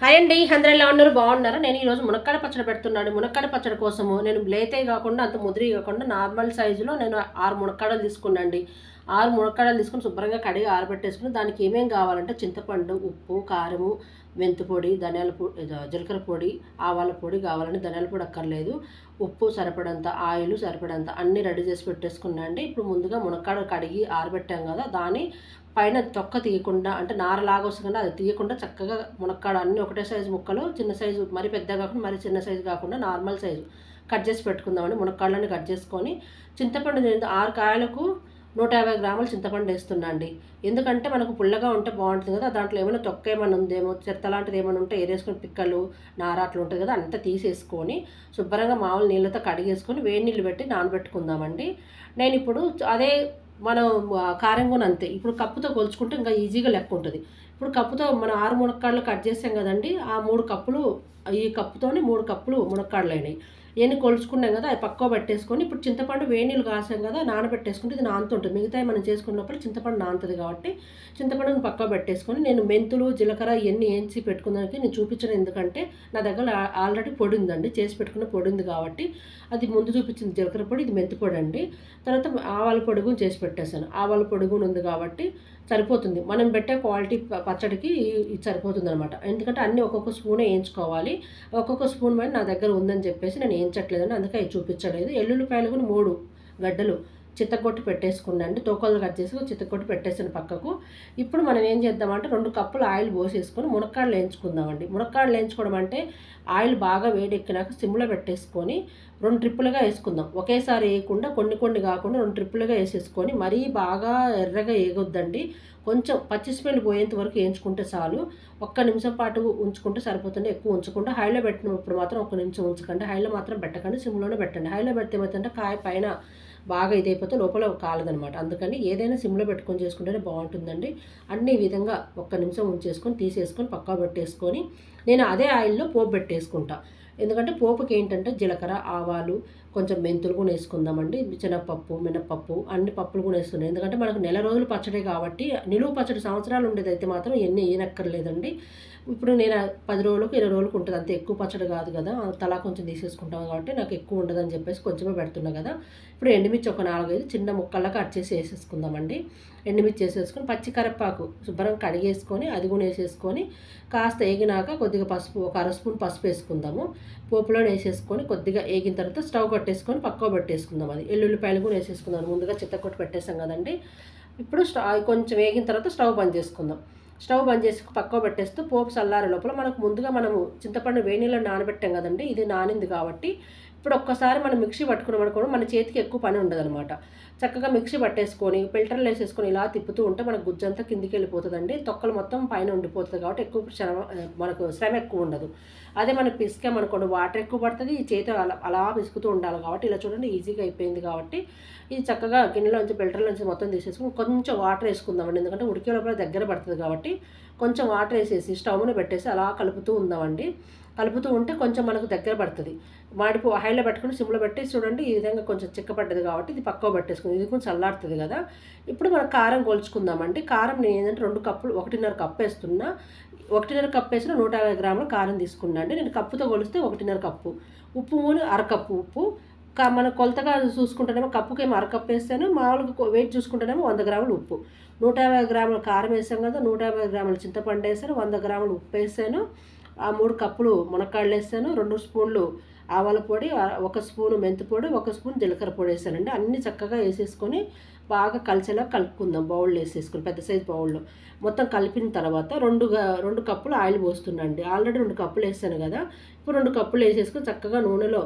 Hi అండి అందరూ ఎలా ఉన్నారు? బాగున్నారా? నేను ఈరోజు మునక్కాడ పచ్చడి పెడుతున్నాను. మునక్కాడ పచ్చడి కోసము నేను లేతే కాకుండా అంత ముదిరి కాకుండా నార్మల్ సైజులో నేను ఆరు మునక్కాడలు తీసుకున్నాండి ఆరు మునక్కాడలు తీసుకుని శుభ్రంగా కడిగి ఆరబెట్టేసుకుని దానికి ఏమేం కావాలంటే చింతపండు ఉప్పు కారము మెంతుపొడి ధనియాల పొడి జీలకర్ర పొడి ఆవాల పొడి కావాలని ధనియాల పొడి అక్కర్లేదు. ఉప్పు సరిపడంత ఆయిల్ సరిపడంత అన్నీ రెడీ చేసి పెట్టేసుకున్నాండి ఇప్పుడు ముందుగా మునక్కాడ కడిగి ఆరబెట్టాం కదా దాన్ని పైన తొక్క తీయకుండా అంటే నారలాగా వస్తుంది అది తీయకుండా చక్కగా మునక్కాడ అన్నీ ఒకటే సైజు ముక్కలు చిన్న సైజు మరీ పెద్ద కాకుండా మరీ చిన్న సైజు కాకుండా నార్మల్ సైజు కట్ చేసి పెట్టుకుందామండి మునక్కాళ్ళని కట్ చేసుకొని చింతపండు ఆరు కాయలకు నూట యాభై గ్రాములు చింతపండు వేస్తున్నా అండి ఎందుకంటే మనకు పుల్లగా ఉంటే బాగుంటుంది కదా దాంట్లో ఏమైనా తొక్క ఏమైనా ఉందేమో చెత్త లాంటిది ఏమైనా ఉంటే ఏరేసుకుని పిక్కలు నారాట్లు ఉంటుంది కదా అంతా తీసేసుకొని శుభ్రంగా మామూలు నీళ్ళతో కడిగేసుకొని వేడి నీళ్ళు పెట్టి నానబెట్టుకుందామండి. నేను ఇప్పుడు అదే మనం కారం కూడా అంతే. ఇప్పుడు కప్పుతో కొలుచుకుంటే ఇంకా ఈజీగా లెక్క ఉంటుంది. ఇప్పుడు కప్పుతో మనం ఆరు మునక్కాడలు కట్ చేసాం కదండి ఆ మూడు కప్పులు ఈ కప్పుతోనే మూడు కప్పులు మునక్కాడలు అయినాయి ఇవన్నీ కొలుచుకున్నాం కదా అవి పక్కవ పెట్టేసుకొని ఇప్పుడు చింతపండు వేడి నీళ్ళు కాసాం కదా నానబెట్టేసుకుంటే ఇది నానుతుంటుంది మిగతా మనం చేసుకున్నప్పుడు చింతపండు నానుతుంది కాబట్టి చింతపండుని పక్కవ పెట్టేసుకొని నేను మెంతులు జీలకర్ర ఇవన్నీ వేయించి పెట్టుకున్నానికి నేను చూపించను. ఎందుకంటే నా దగ్గర ఆల్రెడీ పొడి ఉందండి చేసి పెట్టుకున్న పొడి ఉంది కాబట్టి అది ముందు చూపించింది జీలకర్ర పొడి ఇది మెంతి పొడి అండి. తర్వాత ఆవాల పొడుగును చేసి పెట్టేశాను. ఆవాల పొడుగును ఉంది కాబట్టి సరిపోతుంది. మనం పెట్టే క్వాలిటీ పచ్చడికి ఇది సరిపోతుంది అనమాట ఎందుకంటే అన్నీ ఒక్కొక్క స్పూనే వేయించుకోవాలి. ఒక్కొక్క స్పూన్ మీద నా దగ్గర ఉందని చెప్పేసి నేను వేయించట్లేదని అందుకే చూపించలేదు. ఎల్లుల్లిపాయలు కూడా మూడు గడ్డలు. చిత్తకొట్టి పెట్టేసుకున్నాండి తోకలు కట్ చేసి చిత్తకొట్టి పెట్టేసిన పక్కకు. ఇప్పుడు మనం ఏం చేద్దామంటే రెండు కప్పులు ఆయిల్ పోసేసుకొని మునక్కాడలు వేయించుకుందామండి. మునక్కాడలు వేయించుకోవడం అంటే ఆయిల్ బాగా వేడెక్కినాక సిమ్లో పెట్టేసుకొని రెండు ట్రిప్పులుగా వేసుకుందాం. ఒకేసారి వేయకుండా కొన్ని కొన్ని కాకుండా రెండు ట్రిప్పులుగా వేసేసుకొని మరీ బాగా ఎర్రగా వేయొద్దండి. కొంచెం పచ్చి స్మెల్ పోయేంత వరకు వేయించుకుంటే చాలు. ఒక్క నిమిషం పాటు ఉంచుకుంటే సరిపోతుంది. ఎక్కువ ఉంచకుండా హైలో పెట్టినప్పుడు మాత్రం ఒక నిమిషం ఉంచకండి. హైలో మాత్రం పెట్టకండి. సిమ్లోనే పెట్టండి. హైలో పెడితే ఏమవుతుందంటే కాయ పైన బాగా ఇదైపోతే లోపల కాలదనమాట. అందుకని ఏదైనా సిమ్లో పెట్టుకొని చేసుకుంటేనే బాగుంటుందండి. అన్ని విధంగా ఒక్క నిమిషం ఉంచేసుకొని తీసేసుకొని పక్కా పెట్టేసుకొని నేను అదే ఆయిల్లో పోపు పెట్టేసుకుంటా. ఎందుకంటే పోపుకి ఏంటంటే జీలకర్ర ఆవాలు కొంచెం మెంతులు కూడా వేసుకుందామండి. శనగపప్పు మినపప్పు అన్ని పప్పులు కూడా వేస్తున్నాయి. ఎందుకంటే మనకు నెల రోజులు పచ్చడి కాబట్టి నిలువ పచ్చడి సంవత్సరాలు ఉండేదైతే మాత్రం ఎన్ని వేయనక్కర్లేదండి ఇప్పుడు నేను పది రోజులకు ఇరవై రోజులకు ఉంటుంది. అంత ఎక్కువ పచ్చడి కాదు కదా. తలా కొంచెం తీసేసుకుంటాం కాబట్టి నాకు ఎక్కువ ఉండదని చెప్పేసి కొంచెమే పెడుతున్నా కదా. ఇప్పుడు ఎండుమిర్చి ఒక నాలుగైదు చిన్న ముక్కల్లా కట్ చేసి వేసేసుకుందామండి. ఎండుమిర్చి వేసేసుకొని పచ్చి కరపాకు శుభ్రంగా కడిగేసుకొని అది కూడా వేసేసుకొని కాస్త వేగినాక కొద్దిగా పసుపు ఒక అర స్పూన్ పసుపు వేసుకుందాము. పోపులో వేసేసుకొని కొద్దిగా ఏగిన తర్వాత స్టవ్ పట్టేసుకొని పక్కకు పెట్టేసుకుందాం అది. ఎల్లుల్లిపాయలు కూడా వేసేసుకున్నాను ముందుగా చిత్తకొట్టు పెట్టేసాం కదండి. ఇప్పుడు స్టవ్ కొంచెం వేగిన తర్వాత స్టవ్ బంద్ చేసుకుందాం. స్టవ్ బంద్ చేసి పక్కకు పెట్టేస్తూ పోపు చల్లారే లోపల మనకు ముందుగా మనము చింతపండు వేణిలో నానబెట్టాం కదండి. ఇది నానింది కాబట్టి ఇప్పుడు ఒక్కసారి మనం మిక్సీ పట్టుకున్నాం అనుకోండి మన చేతికి ఎక్కువ పని ఉండదనమాట చక్కగా మిక్సీ పట్టేసుకొని ఫిల్టర్లు వేసేసుకొని ఇలా తిప్పుతూ ఉంటే మనకు గుజ్జంతా కిందికి వెళ్ళిపోతుందండి. తొక్కలు మొత్తం పైన ఉండిపోతుంది కాబట్టి ఎక్కువ శ్రమ మనకు శ్రమ ఎక్కువ ఉండదు. అదే మనం పిసికామనుకోండి వాటర్ ఎక్కువ పడుతుంది ఈ చేతి అలా అలా పిసుకుతూ ఉండాలి కాబట్టి ఇలా చూడండి ఈజీగా అయిపోయింది కాబట్టి ఇది చక్కగా గిన్నెలోంచి ఫిల్టర్లోంచి మొత్తం తీసేసుకుని కొంచెం వాటర్ వేసుకుందామండి. ఎందుకంటే ఉడికే లోపల దగ్గర పడుతుంది కాబట్టి కొంచెం వాటర్ వేసేసి స్టవ్ని పెట్టేసి అలా కలుపుతూ ఉందామండి. కలుపుతూ ఉంటే కొంచెం మనకు దగ్గర పడుతుంది. మాడిపో హైలో పెట్టుకుని సిమ్లో పెట్టి చూడండి ఈ విధంగా కొంచెం చిక్కపడ్డది కాబట్టి ఇది పక్కవ పెట్టేసుకుంది. ఇది కొంచెం చల్లారుతుంది కదా. ఇప్పుడు మనం కారం కొలుచుకుందామండి. కారం నేను ఏంటంటే రెండు కప్పులు ఒకటిన్నర కప్పు వేస్తున్నా. ఒకటిన్నర కప్పు వేసిన నూట యాభై గ్రాముల కారం తీసుకున్నా అండి నేను కప్పుతో కొలిస్తే ఒకటిన్నర కప్పు. ఉప్పు మూలు అరకప్పు ఉప్పు. మన కొలతగా చూసుకుంటేనేమో కప్పుకేమో అరకప్పు వేస్తాను. మామూలుగా వెయిట్ చూసుకుంటేనేమో వంద గ్రాములు ఉప్పు. నూట యాభై గ్రాముల కారం వేసాం కదా నూట యాభై గ్రాముల చింతపండు వేసాను వంద గ్రాములు ఉప్పు వేసాను. ఆ మూడు కప్పులు మునక్కాళ్ళు వేస్తాను రెండు స్పూన్లు ఆవాల పొడి ఒక స్పూను మెంతి పొడి ఒక స్పూన్ జీలకర్ర పొడి వేసానండి. అన్నీ చక్కగా వేసేసుకొని బాగా కలిసేలా కలుపుకుందాం. బౌల్లో వేసేసుకుని పెద్ద సైజు బౌల్లో. మొత్తం కలిపిన తర్వాత రెండు రెండు కప్పులు ఆయిల్ పోస్తుండండి ఆల్రెడీ రెండు కప్పులు వేసాను కదా. ఇప్పుడు రెండు కప్పులు వేసేసుకొని చక్కగా నూనెలో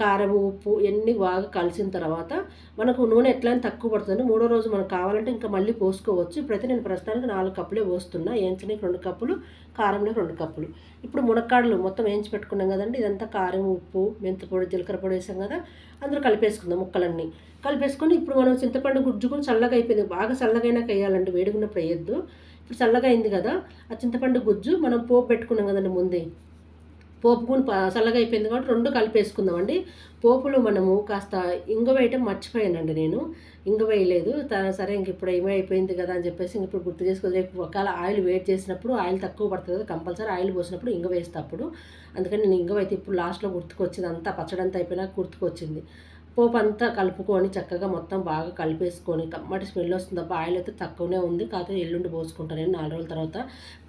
కారం ఉప్పు ఇవన్నీ బాగా కలిసిన తర్వాత మనకు నూనె ఎట్లా తక్కువ పడుతుంది. మూడో రోజు మనకు కావాలంటే ఇంకా మళ్ళీ పోసుకోవచ్చు. ఇప్పుడైతే నేను ప్రస్తుతానికి నాలుగు కప్పులే పోస్తున్నా. వేయించడానికి రెండు కప్పులు కారంలో రెండు కప్పులు. ఇప్పుడు మునక్కాడలు మొత్తం వేయించి పెట్టుకున్నాం కదండి. ఇదంతా కారం ఉప్పు మెంతిపొడి జీలకర్ర పొడి వేసాం కదా. అందులో కలిపేసుకుందాం ముక్కలన్నీ. కలిపేసుకొని ఇప్పుడు మనం చింతపండు గుజ్జుకొని చల్లగా అయిపోయింది. బాగా చల్లగైనా వేయాలండి. వేడుకున్నప్పుడు వేయద్దు. ఇప్పుడు చల్లగా అయింది కదా. ఆ చింతపండు గుజ్జు మనం పోపు పెట్టుకున్నాం కదండి ముందే. పోపు గుని చల్లగా అయిపోయింది కాబట్టి రెండు కలిపేసుకుందామండి. పోపులో మనము కాస్త ఇంగ వేయటం మర్చిపోయానండి నేను. ఇంగ వేయలేదు. సరే ఇంక ఇప్పుడు ఏమైపోయింది కదా అని చెప్పేసి ఇంక ఇప్పుడు గుర్తు చేసుకుని రేపు ఒకవేళ ఆయిల్ వేట్ చేసినప్పుడు ఆయిల్ తక్కువ పడుతుంది కదా కంపల్సరీ ఆయిల్ పోసినప్పుడు ఇంగ వేస్తే అందుకని నేను ఇంగ అయితే ఇప్పుడు లాస్ట్లో గుర్తుకొచ్చింది అంతా పచ్చడి అంతా గుర్తుకొచ్చింది. పోపు అంతా కలుపుకొని చక్కగా మొత్తం బాగా కలిపేసుకొని కమ్మటి స్మెల్ వస్తుంది. తప్ప ఆయిల్ అయితే తక్కువనే ఉంది. కాకపోతే ఎల్లుండి పోసుకుంటాను నేను నాలుగు రోజుల తర్వాత.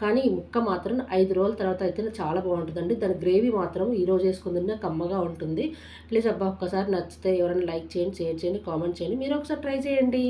కానీ ఈ ముక్క మాత్రం ఐదు రోజుల తర్వాత అయితే చాలా బాగుంటుందండి. దాని గ్రేవీ మాత్రం ఈ రోజు కమ్మగా ఉంటుంది. ప్లీజ్ అబ్బా ఒక్కసారి నచ్చితే ఎవరైనా లైక్ చేయండి షేర్ చేయండి కామెంట్ చేయండి. మీరు ఒకసారి ట్రై చేయండి.